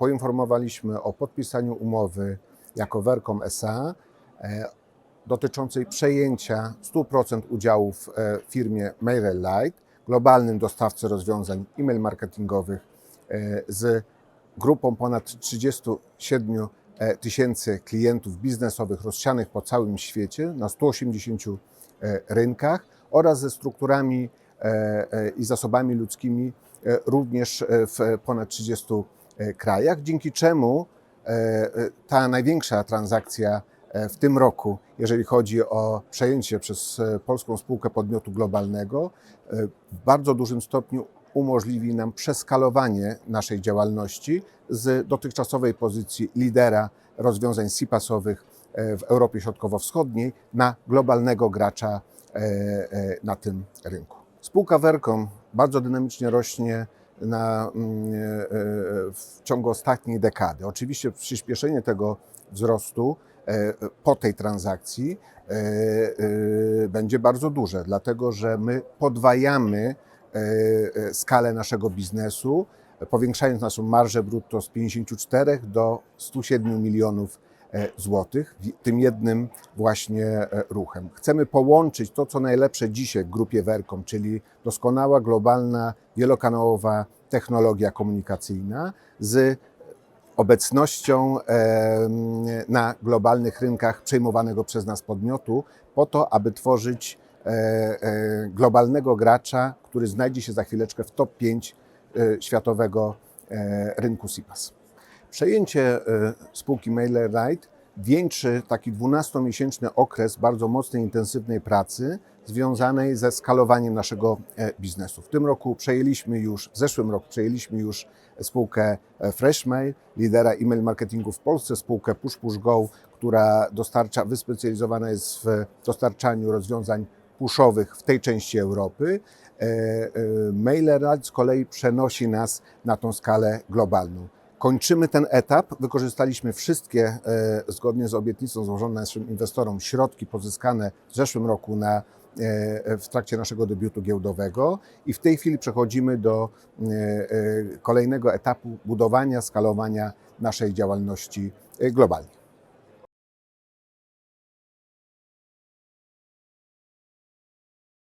poinformowaliśmy o podpisaniu umowy jako Vercom SA e, dotyczącej przejęcia 100% udziałów e, w firmie MailerLite, globalnym dostawcy rozwiązań e-mail marketingowych e, z grupą ponad 37 e, tysięcy klientów biznesowych rozsianych po całym świecie na 180 e, rynkach oraz ze strukturami e, e, i zasobami ludzkimi e, również e, w ponad 30 e, krajach, dzięki czemu e, e, ta największa transakcja e, w tym roku, jeżeli chodzi o przejęcie przez e, polską spółkę podmiotu globalnego, e, w bardzo dużym stopniu umożliwi nam przeskalowanie naszej działalności z dotychczasowej pozycji lidera rozwiązań CPaaS-owych e, w Europie Środkowo-Wschodniej na globalnego gracza e, e, na tym rynku. Spółka Vercom bardzo dynamicznie rośnie na, mm, e, w ciągu ostatniej dekady. Oczywiście przyspieszenie tego wzrostu e, po tej transakcji e, e, będzie bardzo duże, dlatego że my podwajamy e, e, skalę naszego biznesu, powiększając naszą marżę brutto z 54 do 107 milionów e, złotych w- tym jednym właśnie e, ruchem. Chcemy połączyć to, co najlepsze dzisiaj w grupie Vercom, czyli doskonała, globalna, wielokanałowa technologia komunikacyjna z obecnością na globalnych rynkach przejmowanego przez nas podmiotu, po to, aby tworzyć e, e, globalnego gracza, który znajdzie się za chwileczkę w top 5 e, światowego e, rynku CPaaS. Przejęcie e, spółki MailerLite wieńczy taki 12-miesięczny okres bardzo mocnej, intensywnej pracy związanej ze skalowaniem naszego e, biznesu. W tym roku przejęliśmy już, w zeszłym roku przejęliśmy już spółkę e, Freshmail, lidera e-mail marketingu w Polsce, spółkę Push Push Go, która dostarcza, wyspecjalizowana jest w dostarczaniu rozwiązań pushowych w tej części Europy. MailerLite z kolei przenosi nas na tą skalę globalną. Kończymy ten etap. Wykorzystaliśmy wszystkie, e, zgodnie z obietnicą złożoną naszym inwestorom, środki pozyskane w zeszłym roku na, e, w trakcie naszego debiutu giełdowego i w tej chwili przechodzimy do e, e, kolejnego etapu budowania, skalowania naszej działalności e, globalnie.